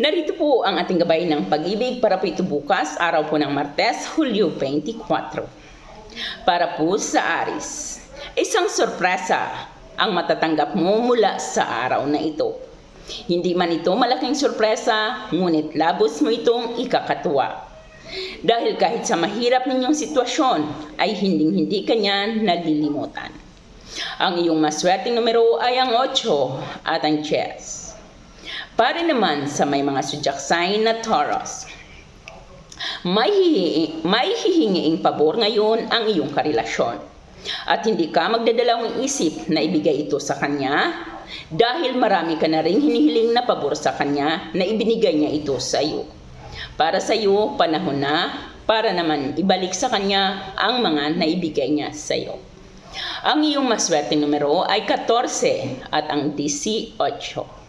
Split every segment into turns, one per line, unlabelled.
Narito po ang ating gabay ng pag-ibig para po ito bukas, araw po ng Martes, Hulyo 24. Para po sa Aris, isang sorpresa ang matatanggap mo mula sa araw na ito. Hindi man ito malaking sorpresa, ngunit labos mo itong ikakatuwa. Dahil kahit sa mahirap ninyong sitwasyon, ay hinding-hindi kanya nalilimutan. Ang iyong maswerteng numero ay ang 8 at ang chess. Para naman sa may mga sign na Taurus, may, hihi- may hihingiing pabor ngayon ang iyong karelasyon. At hindi ka magdadalawang isip na ibigay ito sa kanya dahil marami ka na rin hinihiling na pabor sa kanya na ibinigay niya ito sa iyo. Para sa iyo, panahon na para naman ibalik sa kanya ang mga naibigay niya sa iyo. Ang iyong maswerte numero ay 14 at ang 18.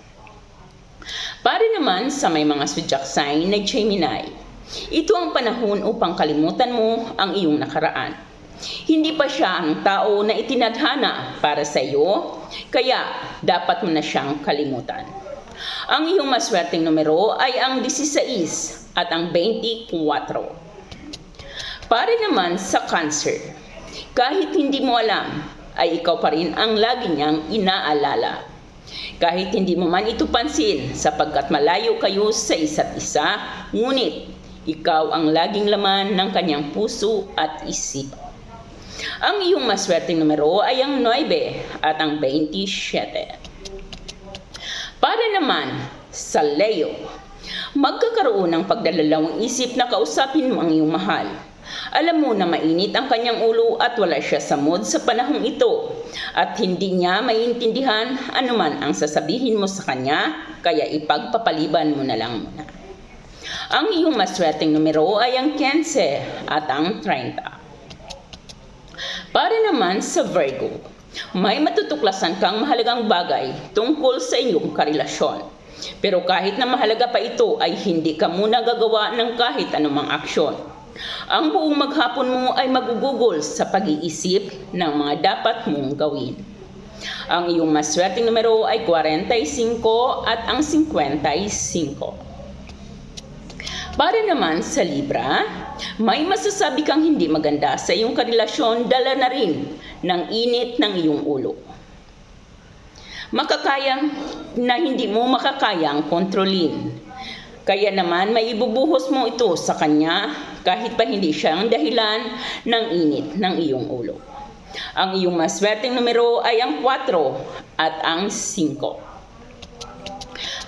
Para naman sa may mga zodiac sign na Gemini, ito ang panahon upang kalimutan mo ang iyong nakaraan. Hindi pa siya ang tao na itinadhana para sa iyo, kaya dapat mo na siyang kalimutan. Ang iyong maswerteng numero ay ang 16 at ang 24. Para naman sa cancer, kahit hindi mo alam, ay ikaw pa rin ang lagi niyang inaalala. Kahit hindi mo man ito pansin sapagkat malayo kayo sa isa't isa, ngunit ikaw ang laging laman ng kanyang puso at isip. Ang iyong maswerteng numero ay ang 9 at ang 27. Para naman sa Leo, magkakaroon ng pagdalalawang isip na kausapin mo ang iyong mahal. Alam mo na mainit ang kanyang ulo at wala siya sa mood sa panahong ito at hindi niya maintindihan anuman ang sasabihin mo sa kanya kaya ipagpapaliban mo na lang muna. Ang iyong maswerteng numero ay ang 15 at ang 30. Para naman sa Virgo, may matutuklasan kang mahalagang bagay tungkol sa iyong karelasyon. Pero kahit na mahalaga pa ito ay hindi ka muna gagawa ng kahit anumang aksyon. Ang buong maghapon mo ay magugugol sa pag-iisip ng mga dapat mong gawin. Ang iyong maswerteng numero ay 45 at ang 55. Para naman sa Libra, may masasabi kang hindi maganda sa iyong karelasyon dala na rin ng init ng iyong ulo. Makakayang na hindi mo makakayang kontrolin. Kaya naman may ibubuhos mo ito sa kanya kahit pa hindi siya ang dahilan ng init ng iyong ulo. Ang iyong maswerteng numero ay ang 4 at ang 5.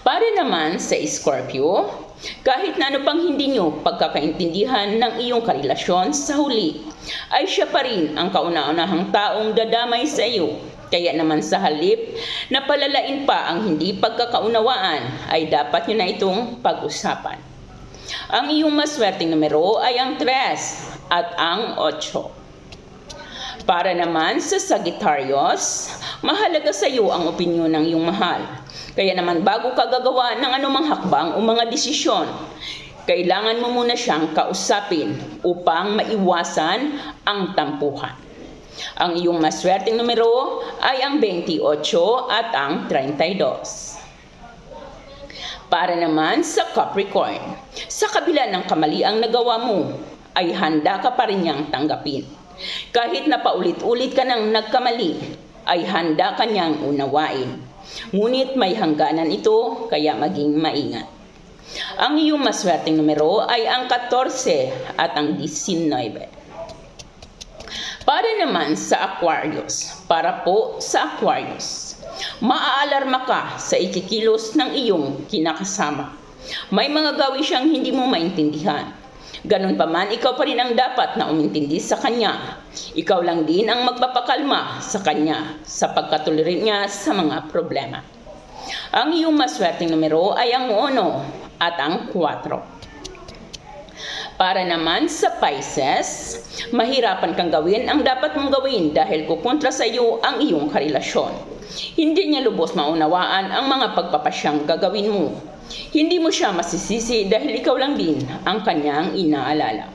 Para naman sa Scorpio, kahit na ano pang hindi nyo pagkakaintindihan ng iyong karelasyon sa huli, ay siya pa rin ang kauna-unahang taong dadamay sa iyo. Kaya naman sa halip na palalain pa ang hindi pagkakaunawaan, ay dapat nyo na itong pag-usapan. Ang iyong maswerteng numero ay ang 3 at ang 8. Para naman sa Sagittarius, mahalaga sa iyo ang opinyon ng iyong mahal. Kaya naman bago ka gagawa ng anumang hakbang o mga desisyon, kailangan mo muna siyang kausapin upang maiwasan ang tampuhan. Ang iyong maswerteng numero ay ang 28 at ang 32. Para naman sa Capricorn, sa kabila ng kamaliang nagawa mo, ay handa ka pa rin niyang tanggapin. Kahit na paulit-ulit ka nang nagkamali, ay handa ka niyang unawain. Ngunit may hangganan ito, kaya maging maingat. Ang iyong maswerteng numero ay ang 14 at ang 19. Para naman sa Aquarius, para po sa Aquarius, maaalarma ka sa ikikilos ng iyong kinakasama. May mga gawi siyang hindi mo maintindihan. Ganun pa man, ikaw pa rin ang dapat na umintindi sa kanya. Ikaw lang din ang magpapakalma sa kanya sa pagkatuloy niya sa mga problema. Ang iyong maswerteng numero ay ang 1 at ang 4. Para naman sa Pisces, mahirapan kang gawin ang dapat mong gawin dahil kukontra sa iyo ang iyong karelasyon. Hindi niya lubos maunawaan ang mga pagpapasyang gagawin mo. Hindi mo siya masisisi dahil ikaw lang din ang kanyang inaalala.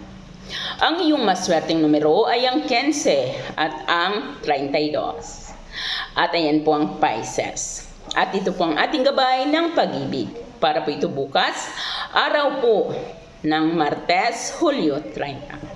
Ang iyong maswerteng numero ay ang 15 at ang 32. At ayan po ang Pisces. At ito po ang ating gabay ng pag-ibig. para po ito bukas, araw po ng Martes, Hulyo 30.